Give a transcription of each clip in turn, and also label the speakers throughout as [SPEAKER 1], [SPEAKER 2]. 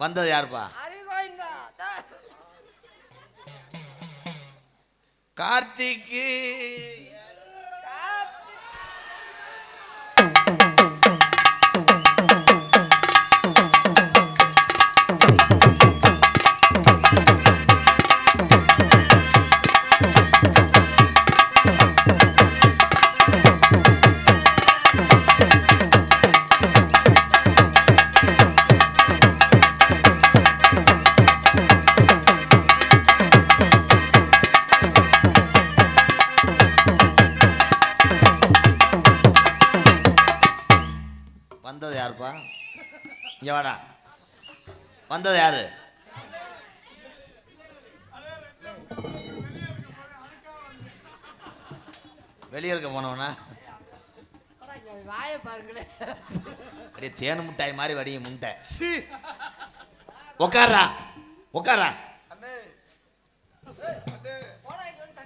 [SPEAKER 1] வந்தது யாருப்பா? கார்த்திக்கு. கொஞ்சம் வாடா. வந்தது யாரு? வெளியே இருக்க போனவனா?
[SPEAKER 2] வாயை பாருங்களேன்
[SPEAKER 1] அப்படியே தேன் முட்டாய் மாதிரி வடியும் முட்டை. சி. உக்காரா உக்காரா
[SPEAKER 2] போடா இங்க வந்து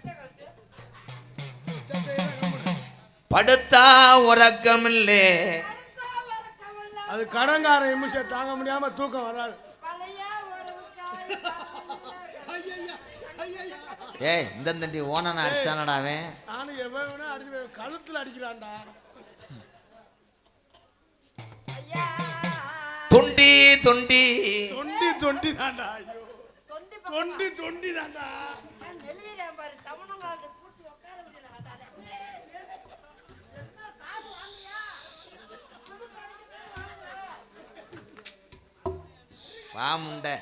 [SPEAKER 1] படுத்தா உறக்கமில்லே
[SPEAKER 2] அடுத்தா வர கவலை
[SPEAKER 3] அது கடங்கார நிமிஷம் தாங்க முடியாம தூக்கம் வராது.
[SPEAKER 1] ஏய் இந்த தண்டி ஓனனை அடிச்சிட்டானடா அவன்.
[SPEAKER 3] நானும் எவன் வேணா அடிச்சு கழுத்துல அடிக்கிறான்டா
[SPEAKER 2] ஐயா.
[SPEAKER 1] தொண்டி தொண்டி.
[SPEAKER 3] தொண்டி தொண்டி தான்டா ஐயோ.
[SPEAKER 2] தொண்டி
[SPEAKER 3] தொண்டி தொண்டி தான்டா
[SPEAKER 2] நெல்லிக்கிறேன் பாரு தமிழ்நாடு கூட்டி உட்கார முடியல கட்டால என்ன காசு வாங்கியா புது கடைக்கு வாங்குறேன்
[SPEAKER 1] வா முண்டை.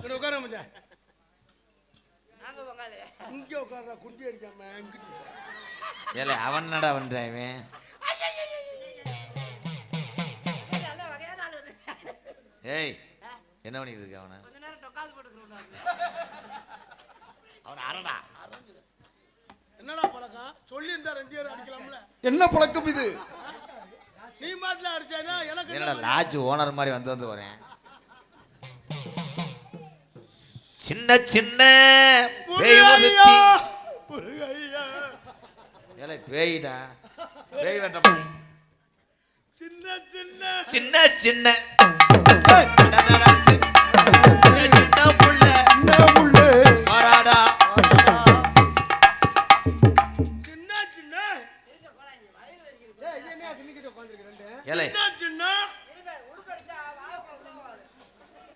[SPEAKER 3] இங்க உட்கார
[SPEAKER 2] பங்காளி
[SPEAKER 3] இங்க உட்கார்றா குண்டி அடிக்காம
[SPEAKER 1] ஏலே அவன் என்னடா பண்றான் இவன். ஏய் என்ன பண்ணிட்டு இருக்க அவனை? அவனை அரடா
[SPEAKER 3] என்னடா பழக்கம்? சொல்லி இருந்தா ரெண்டு பேரும் அடிக்கலாம்ல.
[SPEAKER 4] என்ன பழக்கம் இது?
[SPEAKER 3] நீ மாட்டில அடிச்சானா எனக்கு
[SPEAKER 1] என்னடா லாட்ஜ் ஓனர் மாதிரி வந்து வந்து வரேன் சின்ன சின்ன பேய் ஒருத்தி ஏலே பேய்டா. பேய் வெட்ட
[SPEAKER 3] சின்ன சின்ன.
[SPEAKER 1] சின்ன சின்ன சின்ன புள்ள. ஏலே.
[SPEAKER 3] சின்ன?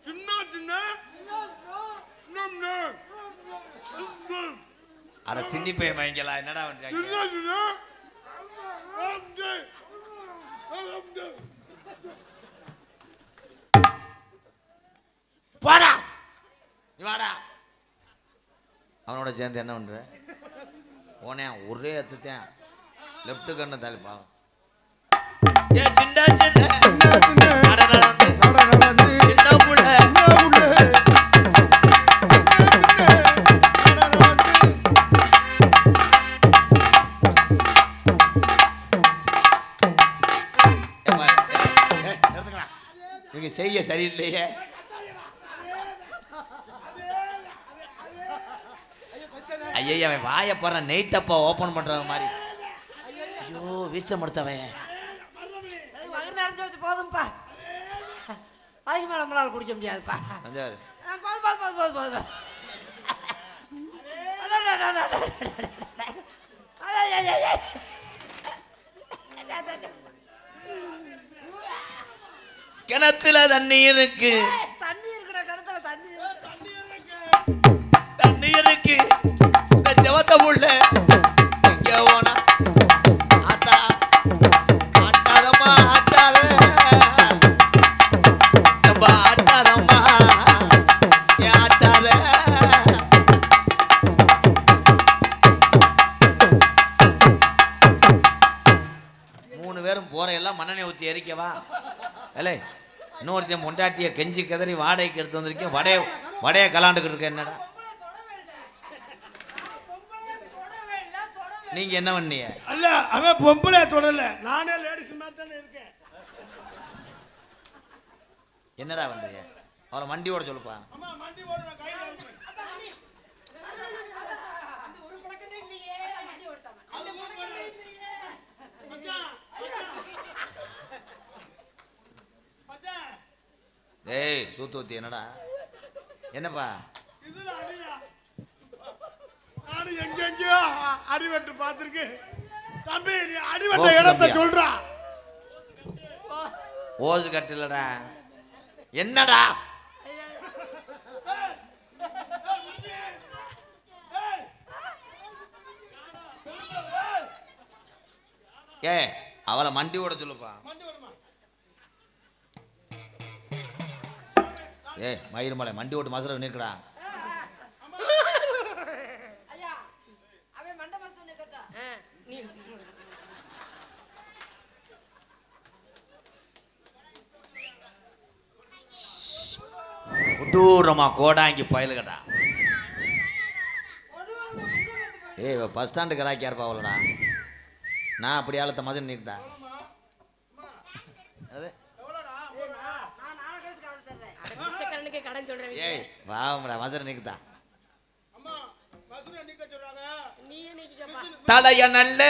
[SPEAKER 3] சின்ன சின்ன?
[SPEAKER 1] அட தின்னி போய் மயங்கலாம் என்னடா பண்றாங்க? வாடா. நீ வாடா. அவனோட சேர்ந்து என்ன பண்ற? உனே ஒரே எத்துத்தேன் லெஃப்ட்டு கண்ணை தலைப்பாங்க போற நெய்த்தப்பா ஓப்பன் பண்ற மாதிரி. ஐயோ வீச்சம்
[SPEAKER 2] எடுத்தவன் போதும்ப்பா அதுக்கு மேலே நம்மளால் குடிக்க முடியாதுப்பா. போதும் போதும் போதும் போதும் போதும்
[SPEAKER 1] கிணத்துல தண்ணி இருக்கு. எரிக்கவா ஏலே இன்னொருத்தன் பொண்டாட்டிய கெஞ்சி கதறி வாடகைக்கு எடுத்து வந்திருக்கேன். வடைய வடைய கலாண்டுக்கிட்டு இருக்க என்னடா?
[SPEAKER 2] இல்ல, இல்ல.
[SPEAKER 1] நீங்க என்ன பண்ணீங்க?
[SPEAKER 3] அல்ல அவன் பொம்பளை தொடல. நானே லேடிஸ் மாதிரி தானே இருக்கேன்.
[SPEAKER 1] என்னடா பண்றீங்க? அவரை வண்டி ஓட சொல்லுப்பா
[SPEAKER 3] அம்மா மண்டி போடு நான் கையில இருக்கேன்.
[SPEAKER 2] ஒரு பழக்கமே இல்லையே. வண்டி ஓடுத்தாம.
[SPEAKER 3] மச்சான், மச்சான்.
[SPEAKER 1] ஏய் சூத்தூத்தி என்னடா? என்னப்பா?
[SPEAKER 3] நானும் எங்கெங்கயோ அடிவெட்டு பார்த்திருக்கேன். தம்பி நீ அடிவெட்ட இடத்த? சொல்றா.
[SPEAKER 1] ஓசு கட்டிலடா. என்னடா? ஏ அவளை மண்டி ஓட சொல்லுப்பா. ஏ மயிர் மலை மண்டி ஓட்டு மசர நிற்கடா
[SPEAKER 2] ஐயா அவன் மண்டை மரத்து கேட்டா
[SPEAKER 5] நீ.
[SPEAKER 1] கொடூரமா கோடாங்கி பயலுகடா. ஏய் இவ பஸ் ஸ்டாண்டு கராக்கியா இருப்பா அவளடா நான் அப்படி ஆளத்த மசன் நிற்கடா அது
[SPEAKER 2] நான் நாளை கழிச்சு காசு தர்றேன்
[SPEAKER 5] பிச்சைக்காரனுக்கே கடன் சொல்றேன்
[SPEAKER 1] ஏய் வாங்கடா மசன் நிற்குதா
[SPEAKER 3] அம்மா பஸ்ல நிக்க சொல்றாங்க.
[SPEAKER 5] நீ நிக்கப்பா
[SPEAKER 1] தலைய நல்ல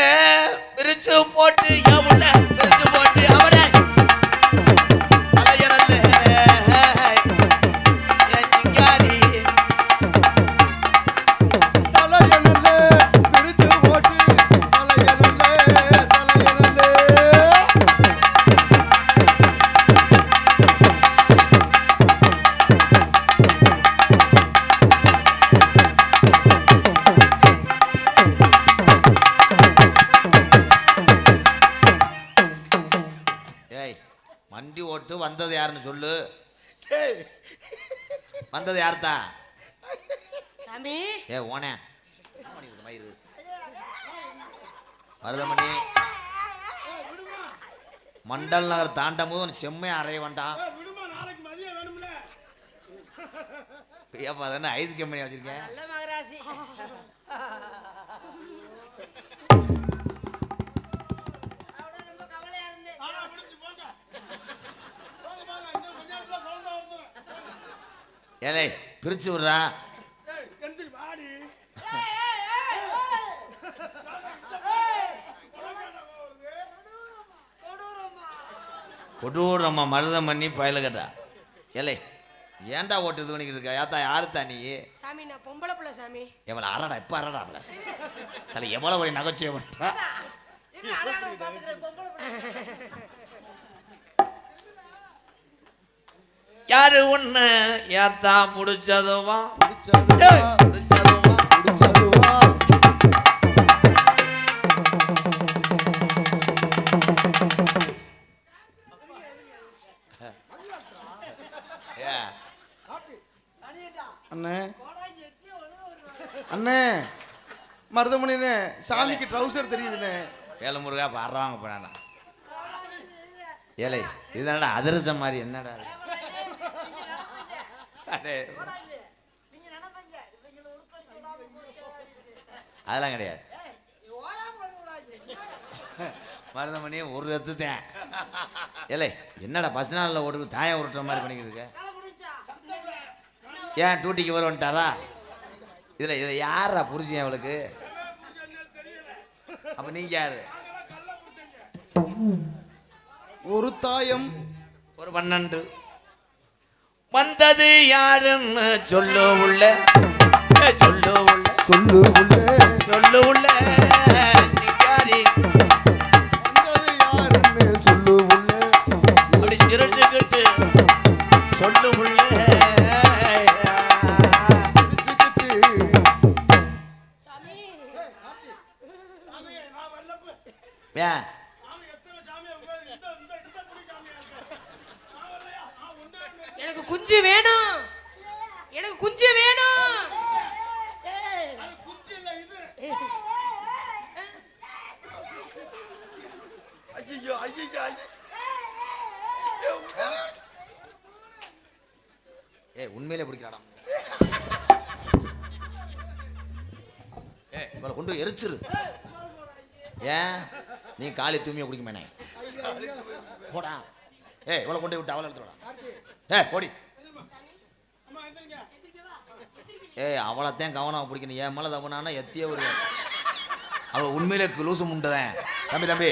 [SPEAKER 1] பிரிச்சு போட்டு எவுல பிரிச்சு போட்டு அவட மருதமணி மண்டல் நகர் தாண்டும் போது உனக்கு செம்மையா அறைய வேண்டாம்.
[SPEAKER 3] ஏய், விடுமா நாளைக்கு மதியம் வேணும்ல.
[SPEAKER 1] ஏப்பா தானே ஐஸ் கம்பெனி வச்சிருக்கேன்
[SPEAKER 2] நல்ல மகராசி. அவட ரொம்ப கவலையா இருந்தேன்
[SPEAKER 3] ஆனா முடிஞ்சு போங்க போங்க போங்க இன்னும் கொஞ்ச நேரத்துல குழந்தை வந்துரும்
[SPEAKER 1] ஏலே பிரிச்சு விடுறா
[SPEAKER 3] ஏய் எந்திரி வாடி
[SPEAKER 2] கொடூரமா
[SPEAKER 1] கொடூரம்மா மருதம் பண்ணி பயலுகட்டா ஏலே ஏன்டா ஓட்டு இது பண்ணிக்கிட்டு இருக்கா? ஏத்தா யாருத்தா நீ?
[SPEAKER 5] சாமி நான் பொம்பளை பிள்ளை சாமி.
[SPEAKER 1] எவ்வளோ அரடா இப்போ அரடா அவளை? தலை எவ்வளோ ஒரு நகைச்சுவை பண்ணுறா. யாரு ஒன்று ஏத்தா முடிச்சதுவா? முடிச்சதுவா?
[SPEAKER 4] அண்ணே மருதமணினே சாமிக்கு ட்ரௌசர் தெரியுதுண்ணே
[SPEAKER 1] வேலுமுருகா பாடுறாங்க போனா ஏலே இதுதான்டா அதிரசம் மாதிரி என்னடா அடே, அதெல்லாம் கிடையாது.
[SPEAKER 2] ஏய்,
[SPEAKER 1] மருதமணி ஒரு ரத்துத்தேன் ஏலே என்னடா பஸ் நாளில் ஓட்டு தாயம் உருட்டுற மாதிரி பண்ணிக்கிட்டு இருக்க? ஏன் டூட்டிக்கு வர வந்துட்டாரா? இதில் இதை யாரா புரிஞ்சேன் அவளுக்கு? அப்போ நீங்கள் யாரு?
[SPEAKER 4] ஒரு தாயம்.
[SPEAKER 1] ஒரு பன்னெண்டு. வந்தது யாருன்னு சொல்லு உள்ள. சொல்லு உள்ள.
[SPEAKER 4] சொல்லு உள்ளே.
[SPEAKER 1] சொல்லு உள்ள.
[SPEAKER 5] எனக்கு குஞ்சு வேணும். எனக்கு குஞ்சு வேணும். ஏய்.
[SPEAKER 3] அது குச்சி இல்ல இது
[SPEAKER 4] ஐயோ ஐயோ
[SPEAKER 1] ஏ உண்மையிலே பிடிக்கிறாடா ஏ இவளை கொண்டு எரிச்சிரு. ஏன்? நீ காலி தூமியை குடிக்க மேனே போடா. ஏ இவளை கொண்டு விட்டு அவளை எடுத்துடா ஏ போடி. ஏய் அவளைத்தான் கவனம் பிடிக்கணும். என் மேலே தப்புனானா எத்தியே ஒரு அவள் உண்மையிலே லூசு முண்டதேன் தம்பி தம்பி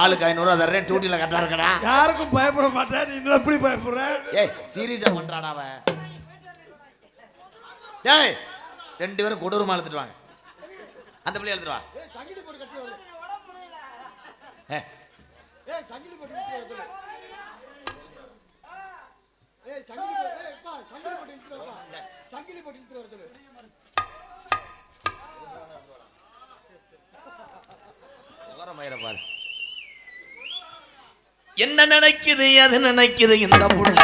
[SPEAKER 1] ஆளுக்கு ஐநூறுவா தர்றேன். டியூட்டியில் கரெக்டாக இருக்கடா.
[SPEAKER 3] யாருக்கும் பயப்பட மாட்டேன். நீ எப்படி பயப்படுற?
[SPEAKER 1] ஏய் சீரியஸா பண்றாடா அவன். டேய் ரெண்டு பேரும் கொடூரமா எடுத்துட்டு வாங்க. அந்த பிள்ளை எடுத்துட்டு வா. ஏ,
[SPEAKER 3] ஏய் சங்கிலி போட்டு இழுத்து வருது ஏய் சங்கிலி போட்டு ஏய் அப்பா சங்கிலி போட்டு இழுத்து வரப்பா சங்கிலி போட்டு இழுத்து வர சொல்லு.
[SPEAKER 1] பாரு. என்ன நினைக்குது அது நினைக்குது இந்த புள்ள?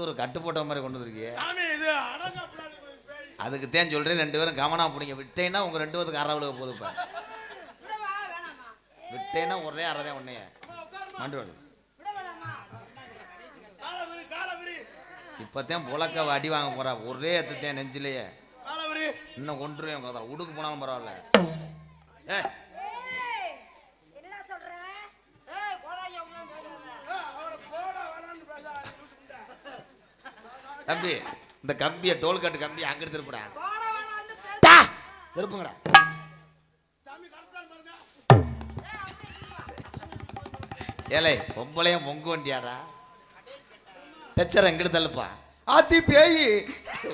[SPEAKER 1] புத்தூர் கட்டு போட்ட மாதிரி கொண்டு வந்திருக்கியே. அதுக்கு தான் சொல்றேன் ரெண்டு பேரும் கவனம் பிடிங்க. விட்டேன்னா உங்க ரெண்டு பேருக்கு அரை விழுக
[SPEAKER 2] வேணாமா
[SPEAKER 1] விட்டேன்னா ஒரே அறதே உன்னைய.
[SPEAKER 3] காலவரி
[SPEAKER 1] இப்போத்தான் புழக்க அடி வாங்க போறா. ஒரே எத்தத்தையும் நெஞ்சிலேயே. இன்னும் கொண்டுருவேன் உடுக்கு போனாலும் பரவாயில்ல. ஏ
[SPEAKER 2] ஏய் என்னடா சொல்ற ஏய் போடாங்க அவங்களாம் பேசாத
[SPEAKER 3] அவரை போட வேணாம்னு பேச
[SPEAKER 1] தம்பி இந்த கம்பியை டோல் கட்டு கம்பி அங்க திருப்புடா திருப்புங்கடா ஏலே பொம்பளையும் பொங்கு வண்டியாடா? தச்சர் எங்கிட்டு தள்ளுப்பா?
[SPEAKER 4] ஆத்தி பேயி.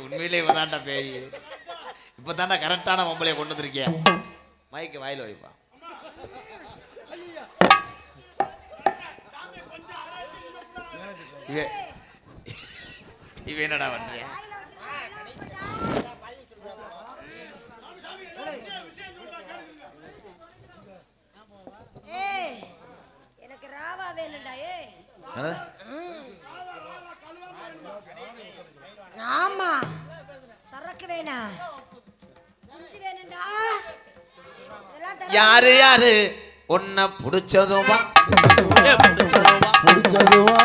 [SPEAKER 1] உண்மையிலே இவதான்டா பேய். இப்போ தாண்டா கரெக்டான பொம்பளைய கொண்டு வந்திருக்கிய. மைக்கு வாயில் வைப்பா. இவ இவ என்னடா பண்றியா
[SPEAKER 2] ஏய் எனக்கு ராவா வேணும்டா
[SPEAKER 1] என்னது?
[SPEAKER 2] ஆமா சரக்கு வேணா. குஞ்சு வேணும்டா.
[SPEAKER 1] யாரு யாரு? உன்னை பிடிச்சதுமா பிடிச்சதுமா
[SPEAKER 4] பிடிச்சதுவா?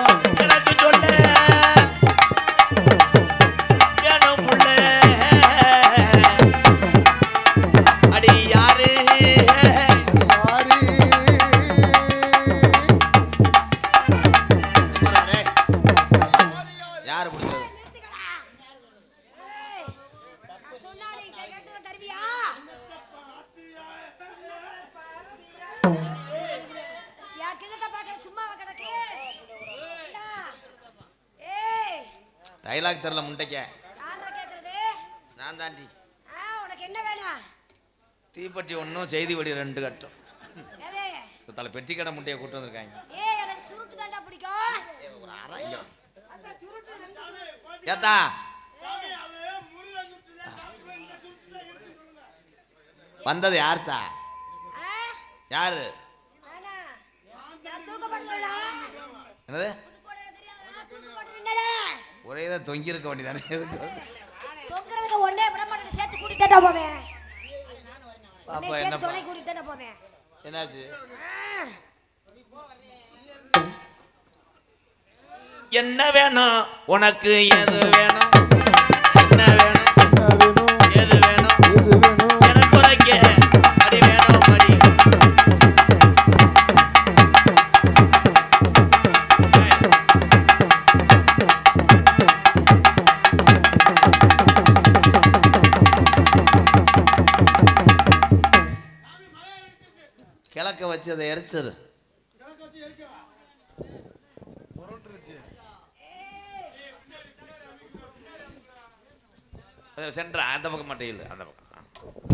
[SPEAKER 1] தீப்பெட்டி ஒன்றும் செய்தி வடி ரெண்டு கட்டும். தலை பெட்டி கடை முட்டையை கூட்டு வந்திருக்காங்க. ஏத்தா. வந்தது யார்த்தா? யாரு. என்னது. ஒரே இதை தொங்கி இருக்க வேண்டியதானே எதுக்கு
[SPEAKER 2] தொங்குறதுக்கு ஒண்ணே விட மாட்டேன் சேர்த்து கூட்டிட்டு தான் போவேன்
[SPEAKER 1] பாப்பா என்னப்பா
[SPEAKER 2] துணை கூட்டிட்டு தான் போவேன்
[SPEAKER 1] என்னாச்சு? என்ன வேணும் உனக்கு எது வேணும். எரிச்சிரு சென்டர் அந்த பக்கம் மட்டும் இல்லை அந்த பக்கம்.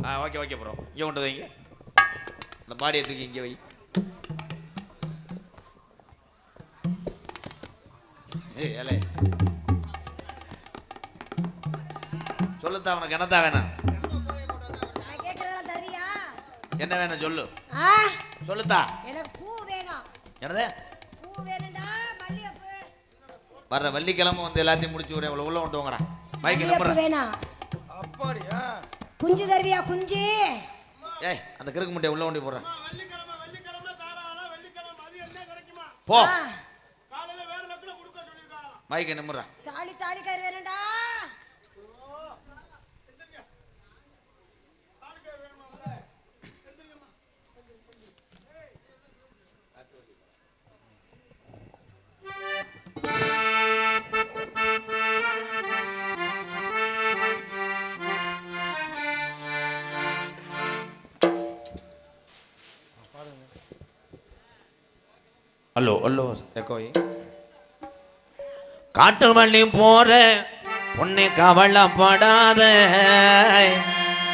[SPEAKER 1] ஆ. ஓகே ஓகே ப்ரோ இங்கே கொண்டு வைங்க இந்த பாடியை தூக்கி இங்கே வை. ஏய் ஏலே. சொல்லுத்தா உனக்கு என்னத்தா வேணாம்? என்ன வேணும் சொல்லு.
[SPEAKER 2] ஆ.
[SPEAKER 1] சொல்லுத்தா.
[SPEAKER 6] எனக்கு பூ வேணும்.
[SPEAKER 1] என்னது?
[SPEAKER 6] பூ வேணும்டா மல்லிகைப்பூ.
[SPEAKER 1] வர்ற வெள்ளிக்கிழமை வந்து எல்லாத்தையும் முடிச்சு விடுறேன் இவ்வளோ உள்ள கொண்டு வாங்கடா. மைக்கு நம்புறேன்.
[SPEAKER 6] வேணும்.
[SPEAKER 4] அப்படியா?
[SPEAKER 6] குஞ்சு தருவியா குஞ்சு?
[SPEAKER 1] ஏய் அந்த கிறுக்கு முட்டையை உள்ள கொண்டு போடுறேன். போ. மைக்கு நம்புறேன்.
[SPEAKER 6] தாலி தாலி கயிறு வேணும்டா.
[SPEAKER 1] Hello hello. எக்கோய் காட்டு வள்ளி போற பொண்ணு கவலைப்படாத.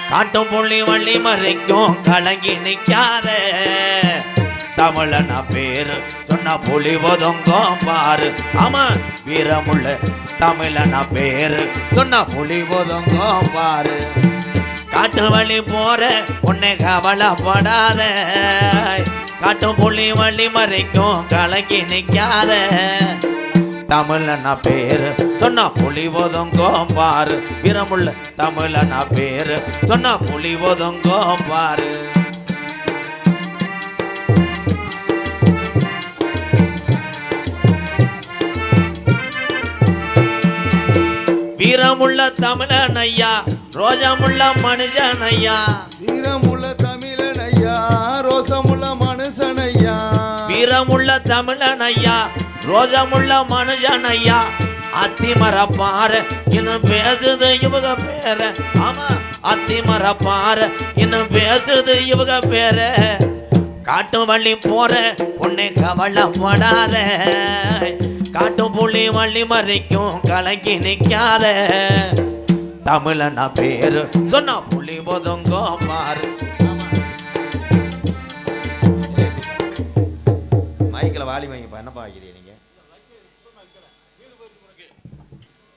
[SPEAKER 1] காட்டு புள்ளி வள்ளி மறைக்கும் கலங்கி நிக்காத. தமிழனா பேரு சொன்ன புலி ஒதுங்கும் பாரு. ஆமா வீரமுள்ள தமிழனா பேரு சொன்ன புலி ஒதுங்கும் பாரு. காட்டு வழி போற உன்னை கவலைப்படாத. காட்டு புள்ளி வழி மறைக்கும் கலங்கி நிக்காத. தமிழனா பேரு சொன்னா புலி ஒதுங்கும் பாரு. வீரமுள்ள தமிழனா பேரு சொன்னா புலி ஒதுங்கும் பாரு. வீரமுள்ள தமிழன் ஐயா ரோஜமுள்ள மனுஷன் ஐயா
[SPEAKER 4] வீரமுள்ள தமிழன் ஐயா ரோசமுள்ள மனுஷன் ஐயா
[SPEAKER 1] வீரமுள்ள தமிழன் ஐயா ரோஜமுள்ள மனுஷன் ஐயா அத்திமர பாரு இன்னும் பேசுது இவங்க பேர? ஆமா அத்திமர பாரு இன்னும் பேசுது இவங்க பேர? காட்டு வள்ளி போற பொண்ணை கவலைப்படாத. காட்டு புள்ளி வள்ளி மறைக்கும் கலங்கி நிக்காத. தமிழனா பேரு. சொன்னா புலி ஒதுங்கோ பாரு மைக்கில் வாலி வாங்கிப்பா என்னப்பா வைக்கிறீங்க